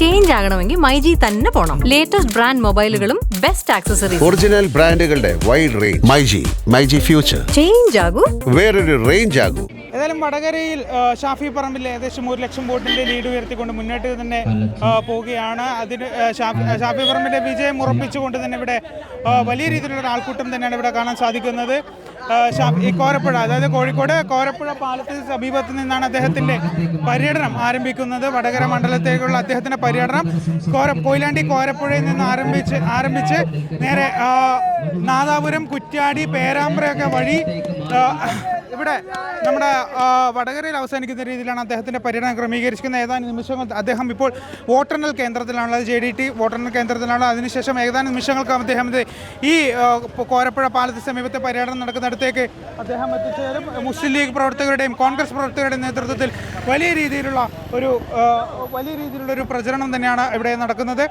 Change ആകണമെങ്കിൽ myG തന്നെ പോണം. ലേറ്റസ്റ്റ് ബ്രാൻഡ് മൊബൈലുകളും ബെസ്റ്റ് ആക്സസറീസ് ഒറിജിനൽ ബ്രാൻഡുകളുടെ wide range myG myG future change ആകൂ. വേറൊരു റേഞ്ച് ആകൂ. ഏതായാലും വടകരയിൽ ഷാഫി പറമ്പിൽ ഏകദേശം ഒരു ലക്ഷം വോട്ടിന്റെ ലീഡ് ഉയർത്തിക്കൊണ്ട് മുന്നോട്ട് തന്നെ പോവുകയാണ്. അതിന് ഷാഫി പറമ്പിന്റെ വിജയം ഉറപ്പിച്ചുകൊണ്ട് തന്നെ ഇവിടെ വലിയ രീതിയിലുള്ള ഒരു ആൾക്കൂട്ടം തന്നെയാണ് ഇവിടെ കാണാൻ സാധിക്കുന്നത്. ഈ കോരപ്പുഴ അതായത് കോഴിക്കോട് കോരപ്പുഴ പാലത്തിന് സമീപത്ത് നിന്നാണ് അദ്ദേഹത്തിന്റെ പര്യടനം ആരംഭിക്കുന്നത്. വടകര മണ്ഡലത്തേക്കുള്ള അദ്ദേഹത്തിന്റെ പര്യടനം കോര കൊയിലാണ്ടി കോരപ്പുഴയിൽ നിന്ന് ആരംഭിച്ച് ആരംഭിച്ച് നേരെ നാദാപുരം കുറ്റ്യാടി പേരാമ്പ്രയൊക്കെ വഴി ഇവിടെ നമ്മുടെ വടകരയിൽ അവസാനിക്കുന്ന രീതിയിലാണ് അദ്ദേഹത്തിന്റെ പര്യടനം ക്രമീകരിച്ചിരിക്കുന്നത്. ഏതാനും നിമിഷങ്ങൾ അദ്ദേഹം ഇപ്പോൾ വോട്ടെണ്ണൽ കേന്ദ്രത്തിലാണുള്ളത് ജെ ഡി ടി വോട്ടെണ്ണൽ കേന്ദ്രത്തിലാണ്. അതിനുശേഷം ഏതാനും നിമിഷങ്ങൾക്ക് അദ്ദേഹം ഈ കോരപ്പുഴ പാലത്തിന് സമീപത്തെ പര്യടനം നടക്കുന്നിടത്തേക്ക് അദ്ദേഹം എത്തിച്ചേരും. മുസ്ലിം ലീഗ് പ്രവർത്തകരുടെയും കോൺഗ്രസ് പ്രവർത്തകരുടെയും നേതൃത്വത്തിൽ വലിയ രീതിയിലുള്ള ഒരു വലിയ രീതിയിലുള്ള ഒരു പ്രചരണം തന്നെയാണ് ഇവിടെ നടക്കുന്നത്.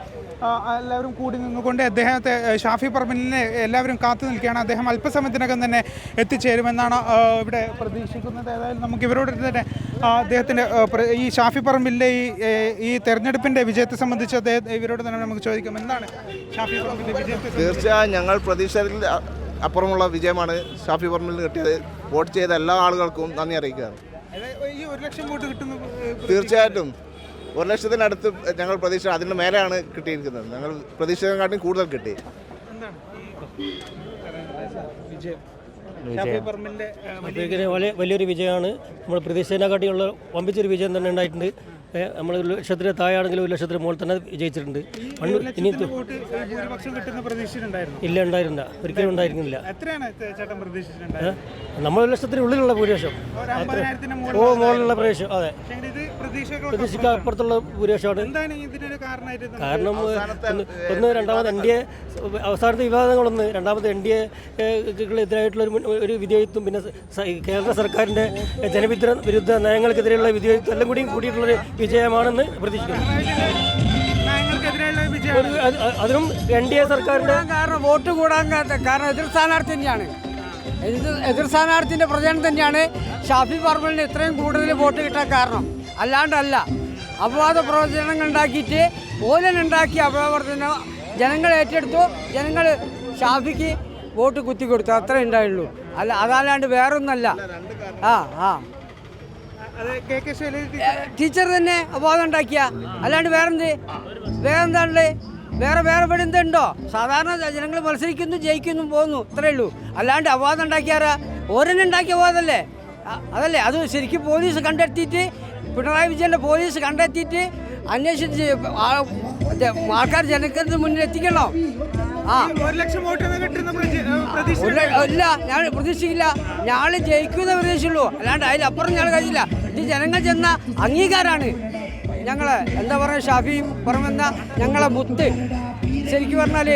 എല്ലാവരും കൂടി നിന്നുകൊണ്ട് അദ്ദേഹത്തെ ഷാഫി പറമ്പിലിനെ എല്ലാവരും കാത്തു നിൽക്കുകയാണ്. അദ്ദേഹം അല്പസമയത്തിനകം തന്നെ എത്തിച്ചേരുമെന്നാണ് ഇവിടെ പ്രതീക്ഷിക്കുന്നത് ഏതായാലും നമുക്ക് ഇവരോട് തന്നെ അദ്ദേഹത്തിന്റെ ഈ ഷാഫി പറമ്പിലെ ഈ ഈ തെരഞ്ഞെടുപ്പിന്റെ വിജയത്തെ സംബന്ധിച്ച് അദ്ദേഹം ഇവരോട് തന്നെ നമുക്ക് ചോദിക്കാം. എന്താണ് ഷാഫി പറമ്പിലെ വിജയത്തെ തീർച്ചയായും ഞങ്ങൾ പ്രതീക്ഷയിൽ അപ്പുറമുള്ള വിജയമാണ് ഷാഫി പറമ്പിൽ കിട്ടിയത്. വോട്ട് ചെയ്ത എല്ലാ ആളുകൾക്കും നന്ദി അറിയിക്കുകയാണ്. ഈ ഒരു ലക്ഷം വോട്ട് കിട്ടുന്നു തീർച്ചയായിട്ടും. ഒരു ലക്ഷത്തിനടുത്ത് ഞങ്ങൾ പ്രതീക്ഷ അതിന് മേലെയാണ് കിട്ടിയിരിക്കുന്നത്. ഞങ്ങൾ പ്രതീക്ഷിച്ചതിനെക്കാട്ടും കൂടുതൽ കിട്ടി. വിജയം. വലിയൊരു വിജയമാണ്. നമ്മൾ പ്രതീക്ഷേനെക്കാട്ടിയുള്ള വമ്പിച്ചൊരു വിജയം തന്നെ ഉണ്ടായിട്ടുണ്ട്. നമ്മൾ ഒരു ലക്ഷത്തിന് താഴെയാണെങ്കിലും ഒരു ലക്ഷത്തിന് മുകളിൽ തന്നെ വിജയിച്ചിട്ടുണ്ട്. ഇനി ഇല്ല ഉണ്ടായിരുന്നില്ല. ഒരിക്കലും ഉണ്ടായിരുന്നില്ല. നമ്മൾ ഒരു ലക്ഷത്തിന് ഉള്ളിലുള്ള ഭൂരിപക്ഷം. ഓ മുകളിലുള്ള പ്രദേശം അതെ. പ്രതീക്ഷിക്കാൻ പ്രതീക്ഷയ്ക്ക് അപ്പുറത്തുള്ള ഭൂരിപക്ഷമാണ്. ഇതിനൊരു കാരണമായിട്ട് കാരണം ഒന്ന് രണ്ടാമത് എൻ ഡി എ അവസാനത്തെ വിവാദങ്ങളൊന്ന് രണ്ടാമത് എൻ ഡി എതിരായിട്ടുള്ള ഒരു വിധേയത്വം പിന്നെ കേരള സർക്കാരിന്റെ ജനവിരുദ്ധ വിരുദ്ധ നയങ്ങൾക്കെതിരെയുള്ള വിധേയത്വം എല്ലാം കൂടിയും കൂടിയിട്ടുള്ളൊരു വിജയമാണെന്ന് പ്രതീക്ഷിക്കുന്നു. അതിനും എൻ ഡി എ സർക്കാരിന്റെ കാരണം വോട്ട് കൂടാൻ കാരണം എതിർ സ്ഥാനാർത്ഥി തന്നെയാണ്. എതിർ സ്ഥാനാർത്ഥിന്റെ പ്രചരണം തന്നെയാണ് ഷാഫി പറമ്പലിന് ഇത്രയും കൂടുതൽ വോട്ട് കിട്ടാൻ കാരണം. അല്ലാണ്ടല്ല അപവാദ പ്രവചനങ്ങൾ ഉണ്ടാക്കിയിട്ട് ഓലൻ ഉണ്ടാക്കിയ അപവാദത്തിന് ജനങ്ങൾ ഏറ്റെടുത്തു. ജനങ്ങൾ ഷാഫിക്ക് വോട്ട് കുത്തി കൊടുത്തു. അത്രേ ഉണ്ടായുള്ളൂ. അല്ല അതല്ലാണ്ട് വേറൊന്നല്ല. ആ ആ. ടീച്ചർ. തന്നെ അപവാദം ഉണ്ടാക്കിയ. അല്ലാണ്ട് വേറെന്ത്? വേറെന്താണ്ട് വേറെ വേറെ ഇവിടെ എന്തുണ്ടോ? സാധാരണ ജനങ്ങൾ മത്സരിക്കുന്നു ജയിക്കുന്നു പോകുന്നു. ഇത്രേ ഉള്ളൂ. അല്ലാണ്ട് അപവാദം ഉണ്ടാക്കിയാരാ ഓരോന്നെ ഉണ്ടാക്കിയ അപവാദമല്ലേ അതല്ലേ? അത് ശരിക്കും പോലീസ് കണ്ടെത്തിയിട്ട് പിണറായി വിജയന്റെ പോലീസ് കണ്ടെത്തിയിട്ട് അന്വേഷിച്ച് ആൾക്കാർ ജനങ്ങൾക്ക് മുന്നിൽ എത്തിക്കണോ? ആ. ഒരു ലക്ഷം വോട്ട് ഇല്ല ഞാൻ പ്രതീക്ഷിക്കില്ല. ഞാൾ ജയിക്കുന്ന പ്രതീക്ഷയുള്ളൂ അല്ലാണ്ട് അതിലപ്പുറം ഞങ്ങൾ കഴിയില്ല ഇത് ജനങ്ങൾ ചെന്ന അംഗീകാരമാണ് ഞങ്ങൾ എന്താ പറയുക ഷാഫി പറമെന്ന ഞങ്ങളെ മുത്ത്. ശരിക്കും പറഞ്ഞാൽ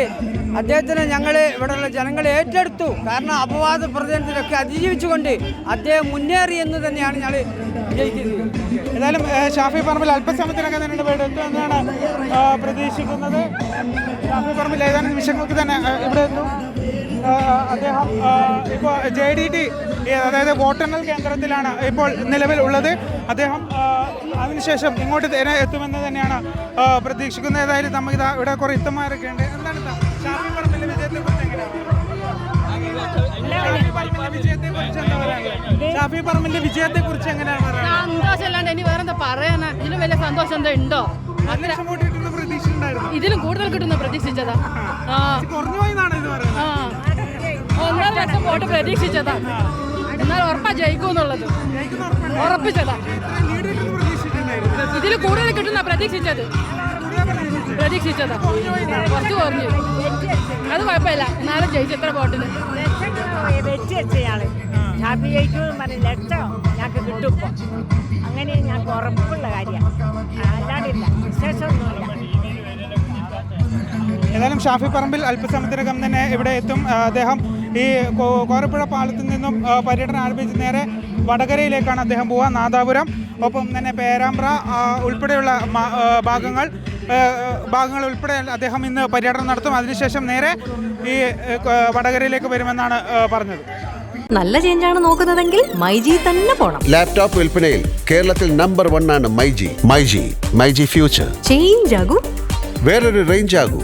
അദ്ദേഹത്തിനെ ഞങ്ങൾ ഇവിടെയുള്ള ജനങ്ങൾ ഏറ്റെടുത്തു. കാരണം അപവാദ പ്രചരണത്തിലൊക്കെ അതിജീവിച്ചുകൊണ്ട് അദ്ദേഹം മുന്നേറി എന്ന് തന്നെയാണ് ഞങ്ങൾ വിജയിക്കുന്നത്. ഏതായാലും ഷാഫി പറമ്പിൽ അല്പസമയത്തിനൊക്കെ തന്നെ എത്തും എന്നാണ് പ്രതീക്ഷിക്കുന്നത്. ഷാഫി പറമ്പിൽ ഏതാനും നിമിഷങ്ങൾക്ക് തന്നെ ഇവിടെ എത്തും. അദ്ദേഹം ഇപ്പോൾ ജെ ഡി ടി അതായത് വോട്ടെണ്ണൽ കേന്ദ്രത്തിലാണ് ഇപ്പോൾ നിലവിൽ ഉള്ളത് അദ്ദേഹം അതിനുശേഷം ഇങ്ങോട്ട് തന്നെ എത്തുമെന്ന് തന്നെയാണ് പ്രതീക്ഷിക്കുന്നത്. ഏതായാലും നമുക്ക് ഇതാ ഇവിടെ കുറേ ഇത്തന്മാരൊക്കെ ഉണ്ട്. എന്താണ്? ഷാഫി പറമ്പിലെ വിജയത്തെക്കുറിച്ച് എങ്ങനെയാണ് ഷാഫി പറമ്പിന്റെ വിജയത്തെ കുറിച്ച് എങ്ങനെയാണ് പറയുന്നത് സന്തോഷം അല്ലാണ്ട് ഇനി വേറെന്താ പറയാനാ? ഇതിലും വലിയ സന്തോഷം എന്താ ഉണ്ടോ? ഇതിലും കൂടുതൽ കിട്ടുന്ന പ്രതീക്ഷിച്ചതാ. കുറഞ്ഞു പോയി എന്നാണ് ഇത് പറയുന്നത്. ഒന്നര ലക്ഷം വോട്ട് പ്രതീക്ഷിച്ചതാ. എന്നാൽ ഉറപ്പാ ജയിക്കുമെന്നുള്ളത് ഉറപ്പിച്ചതാ. ലീഡ് കിട്ടുന്ന പ്രതീക്ഷിച്ചിട്ടുണ്ടായിരുന്നു ഇതിൽ കൂടുതൽ കിട്ടുന്ന പ്രതീക്ഷിച്ചത്. പ്രതീക്ഷിച്ചതാ. കുറച്ച് കുറഞ്ഞു. അത് കുഴപ്പമില്ല. എന്നാലും ജയിച്ചു എത്ര വോട്ടിന്. വെച്ച് പറഞ്ഞ ലക്ഷം ഞങ്ങൾക്ക് കിട്ടും അങ്ങനെ ഞങ്ങൾക്ക് ഉറപ്പുള്ള കാര്യമാണ് അല്ലാണ്ടില്ല വിശേഷമൊന്നുമില്ല ഏതായാലും ഷാഫി പറമ്പിൽ അല്പസമയത്തിനകം തന്നെ ഇവിടെ എത്തും. അദ്ദേഹം ഈ കോരപ്പുഴ പാലത്തിൽ നിന്നും പര്യടനം ആരംഭിച്ച് നേരെ വടകരയിലേക്കാണ് അദ്ദേഹം പോവുക. നാദാപുരം ഒപ്പം തന്നെ പേരാമ്പ്ര ഉൾപ്പെടെയുള്ള ഭാഗങ്ങൾ ഭാഗങ്ങൾ ഉൾപ്പെടെ അദ്ദേഹം ഇന്ന് പര്യടനം നടത്തും. അതിനുശേഷം നേരെ ഈ വടകരയിലേക്ക് വരുമെന്നാണ് പറഞ്ഞത്. നല്ല ആണ് നോക്കുന്നതെങ്കിൽ മൈജി തന്നെ പോണം. ലാപ്ടോപ്പ് വിൽപ്പനയിൽ കേരളത്തിൽ നമ്പർ വൺ ആണ് myG myG myG future change ആകും. വേറൊരു റേഞ്ച് ആകൂ.